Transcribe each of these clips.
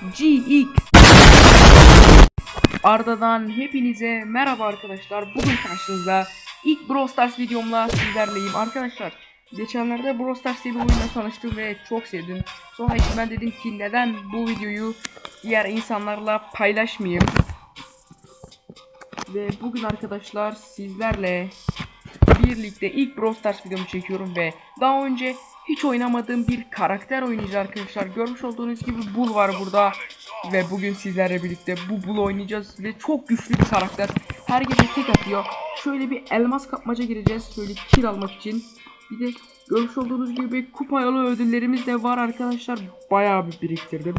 GX Arda'dan hepinize merhaba arkadaşlar. Bugün karşınızda ilk Brawl Stars videomla sizlerleyim. Arkadaşlar geçenlerde Brawl Stars diye bir oyunla tanıştım ve çok sevdim. Sonra işte ben dedim ki neden bu videoyu diğer insanlarla paylaşmayayım. Ve bugün arkadaşlar sizlerle birlikte ilk Brawl Stars videomu çekiyorum ve daha önce hiç oynamadığım bir karakter oynayacağız arkadaşlar. Görmüş olduğunuz gibi Bull var burada. Ve bugün sizlerle birlikte bu Bull oynayacağız ve çok güçlü bir karakter. Her gece tek atıyor. Şöyle bir elmas kapmaca gireceğiz. Şöyle kill almak için. Bir de görmüş olduğunuz gibi kupa yolu ödüllerimiz de var arkadaşlar. Bayağı bir biriktirdim.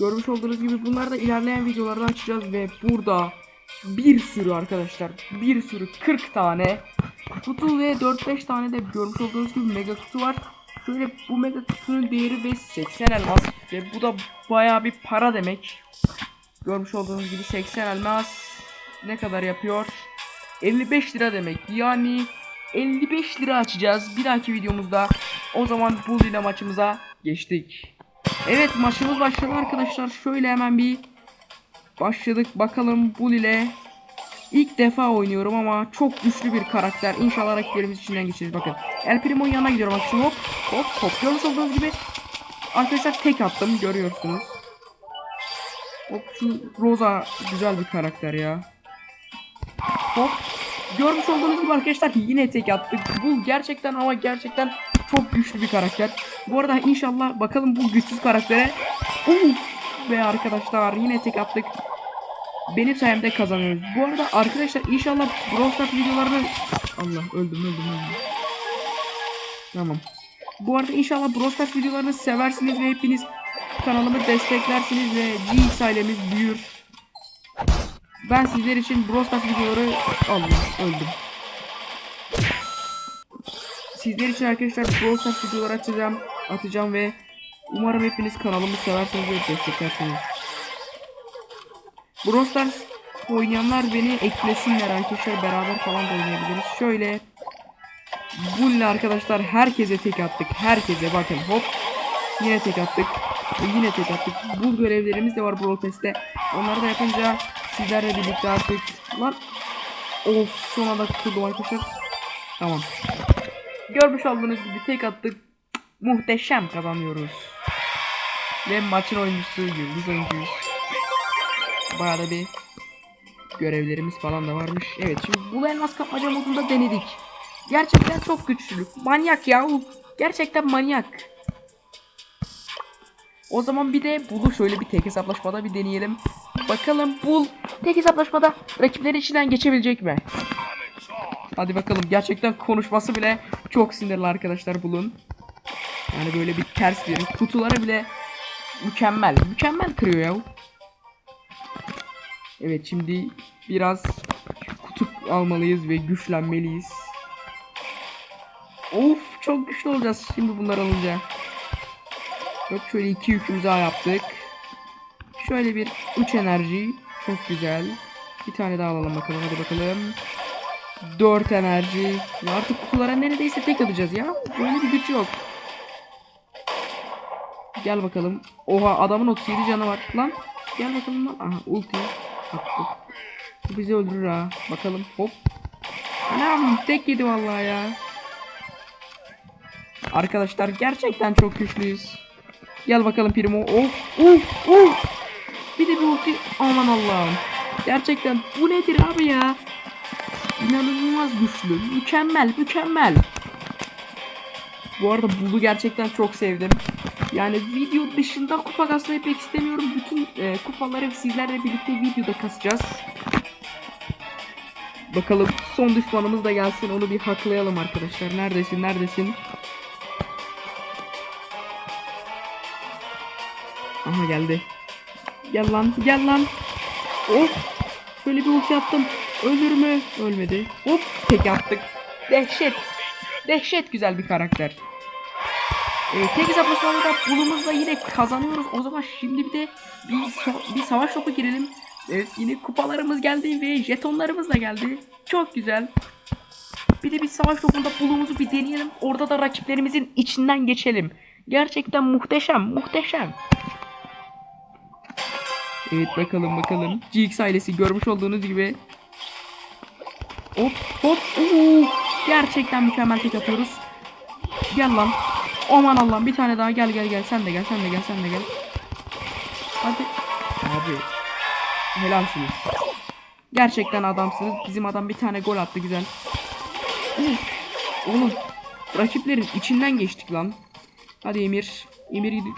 Görmüş olduğunuz gibi bunları da ilerleyen videolarda açacağız ve burada bir sürü arkadaşlar bir sürü 40 tane kutu ve 4-5 tane de görmüş olduğunuz gibi mega kutu var. Şöyle bu mega kutunun değeri ve 80 elmas ve bu da bayağı bir para demek. Görmüş olduğunuz gibi 80 elmas ne kadar yapıyor? 55 lira demek. Yani 55 lira açacağız bir dahaki videomuzda. O zaman bu ile maçımıza geçtik. Evet maçımız başladı arkadaşlar. Şöyle hemen bir başladık. Bakalım Bull ile ilk defa oynuyorum ama çok güçlü bir karakter. İnşallah rakiplerimiz içinden geçeriz. Bakın. El Primo'nun yanına gidiyorum. Bak hop hop hop. Görmüş olduğunuz gibi arkadaşlar tek attım. Görüyorsunuz. Hop şu Rosa güzel bir karakter ya. Hop. Görmüş olduğunuz gibi arkadaşlar yine tek attık. Bu gerçekten ama gerçekten çok güçlü bir karakter. Bu arada inşallah bakalım bu güçsüz karaktere. Uf be arkadaşlar yine tek attık. Benim sayemde kazanıyoruz. Bu arada arkadaşlar inşallah Brawl Stars videolarını... Allah öldüm öldüm öldüm. Tamam. Bu arada inşallah Brawl videolarını seversiniz ve hepiniz kanalımı desteklersiniz ve GX ailemiz büyür. Ben sizler için Brawl videoları Allah öldüm. Sizler için arkadaşlar Brawl Stars videoları atacağım, atacağım ve umarım hepiniz kanalımı seversiniz ve desteklersiniz. Brawl Stars oynayanlar beni eklesinler arkadaşlar beraber falan da oynayabiliriz. Şöyle Bulle arkadaşlar herkese tek attık. Herkese bakın hop. Yine tek attık. Yine tek attık. Bu görevlerimiz de var Brawl Pass'te. Onları da yapınca sizlerle birlikte artık lan Of son anda kurtuldum arkadaşlar. Tamam. Görmüş olduğunuz gibi tek attık. Muhteşem kazanıyoruz. Ve maçın oyuncusu yıldız oyuncuyuz. Bayağı da bir görevlerimiz falan da varmış. Evet şimdi bu elmas kapmaca modunda denedik. Gerçekten çok güçlü. Manyak ya. Gerçekten manyak. O zaman bir de Bull'u şöyle bir tek hesaplaşmada bir deneyelim. Bakalım Bull tek hesaplaşmada rakipleri içinden geçebilecek mi? Hadi bakalım. Gerçekten konuşması bile çok sinirli arkadaşlar Bull'un. Yani böyle bir ters bir kutuları bile mükemmel. Mükemmel kırıyor ya. Evet şimdi biraz kutu almalıyız ve güçlenmeliyiz. Of çok güçlü olacağız şimdi bunlar alınca. Yok şöyle iki yükümüzü daha yaptık. Şöyle bir uç enerji. Çok güzel. Bir tane daha alalım bakalım hadi bakalım. 4 enerji. Ya artık kutulara neredeyse tek atacağız ya. Böyle bir güç yok. Gel bakalım. Oha adamın 37 canı var. Lan gel bakalım lan. Aha ulti. Bu bizi öldürür ha. Bakalım hop. Anam tek yedi vallahi ya. Arkadaşlar gerçekten çok güçlüyüz. Gel bakalım Primo. Of of of. Bir de bir ulti. Aman Allah'ım. Gerçekten bu nedir abi ya? İnanılmaz güçlü. Mükemmel mükemmel. Bu arada Bull'u gerçekten çok sevdim. Yani video dışında kupa kasmayı pek istemiyorum. Bütün e, kupaları sizlerle birlikte videoda kasacağız. Bakalım son düşmanımız da gelsin. Onu bir haklayalım arkadaşlar. Neredesin? Neredesin? Aha geldi. Gel lan, gel lan. Of. Şöyle bir ulti attım. Ölür mü? Ölmedi. Hop, tek attık. Dehşet. Dehşet güzel bir karakter. Ee, tek hesaplaşmada bulumuzla yine kazanıyoruz. O zaman şimdi bir de bir, so- bir savaş topu girelim. Evet yine kupalarımız geldi ve jetonlarımız da geldi. Çok güzel. Bir de bir savaş topunda bulumuzu bir deneyelim. Orada da rakiplerimizin içinden geçelim. Gerçekten muhteşem, muhteşem. Evet bakalım bakalım. GX ailesi görmüş olduğunuz gibi. Hop hop. Oo, gerçekten mükemmel tek atıyoruz. Gel lan. Aman Allah'ım bir tane daha gel gel gel. Sen de gel sen de gel sen de gel. Hadi. Abi. Helalsiniz. Gerçekten adamsınız. Bizim adam bir tane gol attı güzel. Uf. Oğlum. Rakiplerin içinden geçtik lan. Hadi Emir. Emir gidi-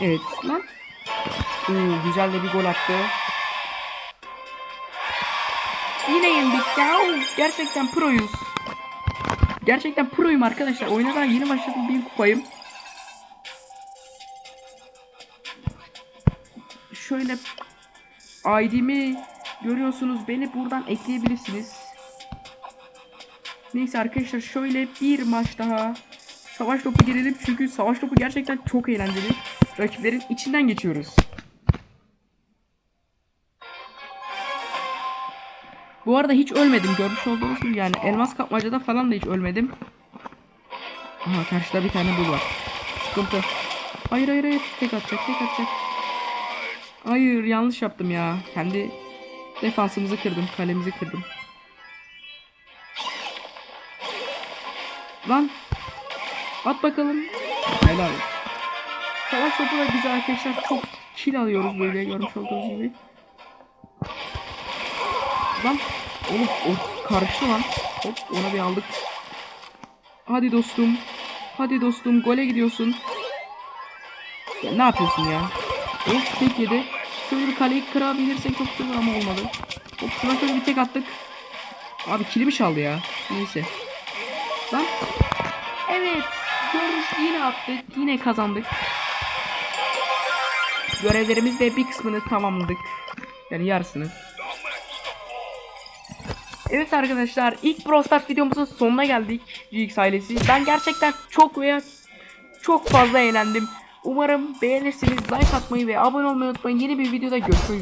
Evet lan. Oo, güzel de bir gol attı. Yine yendik ya. Gerçekten proyuz. Gerçekten proyum arkadaşlar. Oyuna daha yeni başladım. Bir kupayım. Şöyle ID'mi görüyorsunuz. Beni buradan ekleyebilirsiniz. Neyse arkadaşlar şöyle bir maç daha savaş topu girelim çünkü savaş topu gerçekten çok eğlenceli. Rakiplerin içinden geçiyoruz. Bu arada hiç ölmedim görmüş olduğunuz gibi yani elmas kapmacada falan da hiç ölmedim. Aha karşıda bir tane bul var. Sıkıntı. Hayır hayır hayır tek atacak tek atacak. Hayır yanlış yaptım ya. Kendi defansımızı kırdım kalemizi kırdım. Lan. At bakalım. Helal. Savaş topu da güzel arkadaşlar. Çok kill alıyoruz böyle görmüş olduğunuz gibi. Lan. Oğlum o karıştı lan. Hop ona bir aldık. Hadi dostum. Hadi dostum gole gidiyorsun. Ya ne yapıyorsun ya? Of tek yedi. Şöyle bir kaleyi kırabilirsek çok güzel ama olmadı. Hop şuna şöyle bir tek attık. Abi kilimi çaldı ya. Neyse. Lan. Evet. Görüş yine attık. Yine kazandık. Görevlerimiz de bir kısmını tamamladık. Yani yarısını. Evet arkadaşlar ilk Brawl videomuzun sonuna geldik GX ailesi. Ben gerçekten çok veya çok fazla eğlendim. Umarım beğenirsiniz. Like atmayı ve abone olmayı unutmayın. Yeni bir videoda görüşmek üzere.